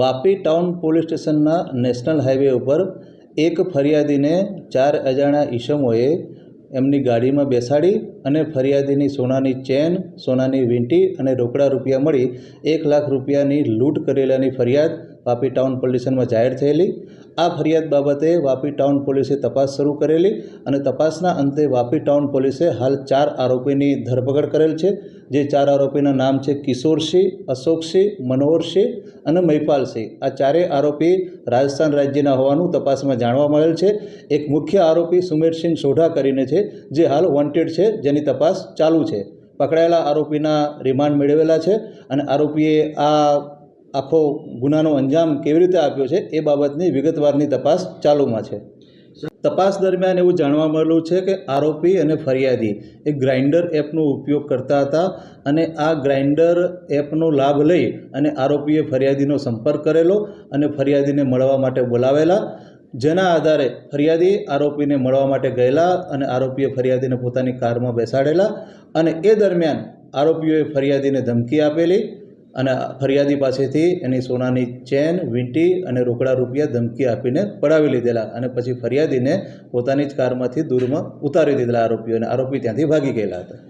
Vapi town police સ્ટેશનના national highway ઉપર એક ફરિયાદીને ચાર અજાણ્યા ઈસમોએ એમની ગાડીમાં બેસાડી અને ફરિયાદીની સોનાની ચેન, સોનાની વીંટી અને રોકડા રૂપિયા મળી એક લાખ રૂપિયાની લૂંટ કરેલાની ફરિયાદ વાપી ટાઉન પોલીસમાં જાહેર થયેલી. આ ફરિયાદ બાબતે વાપી ટાઉન પોલીસે તપાસ શરૂ કરેલી અને તપાસના અંતે વાપી ટાઉન પોલીસે હાલ ચાર આરોપીની ધરપકડ કરેલ છે. જે ચાર આરોપીના નામ છે કિશોરસિંહ, અશોકસિંહ, મનોહરસિંહ અને મહિપાલસિંહ આ ચારેય આરોપી રાજસ્થાન રાજ્યના હોવાનું તપાસમાં જાણવા મળેલ છે. એક મુખ્ય આરોપી સુમેરસિંહ સોઢા કરીને છે, જે હાલ વોન્ટેડ છે જેની તપાસ ચાલુ છે. પકડાયેલા આરોપીના રિમાન્ડ મેળવેલા છે અને આરોપીએ આ આખો ગુનાનો અંજામ કેવી રીતે આપ્યો છે એ બાબતની વિગતવારની તપાસ ચાલુમાં છે. તપાસ દરમિયાન એવું જાણવા મળેલું છે કે આરોપી અને ફરિયાદી એ ગ્રાઇન્ડર એપનો ઉપયોગ કરતા હતા અને આ ગ્રાઇન્ડર એપનો લાભ લઈ અને આરોપીએ ફરિયાદીનો સંપર્ક કરેલો અને ફરિયાદીને મળવા માટે બોલાવેલા જેના આધારે ફરિયાદી આરોપીને મળવા માટે ગયેલા અને આરોપીએ ફરિયાદીને પોતાની કારમાં બેસાડેલા અને એ દરમિયાન આરોપીઓએ ફરિયાદીને ધમકી આપેલી અને ફરિયાદી પાસેથી એની સોનાની ચેન, વીંટી અને રોકડા રૂપિયા ધમકી આપીને પડાવી લીધેલા અને પછી ફરિયાદીને પોતાની જ કારમાંથી દૂરમાં ઉતારી દીધેલા આરોપીઓને. આરોપી ત્યાંથી ભાગી ગયેલા હતા.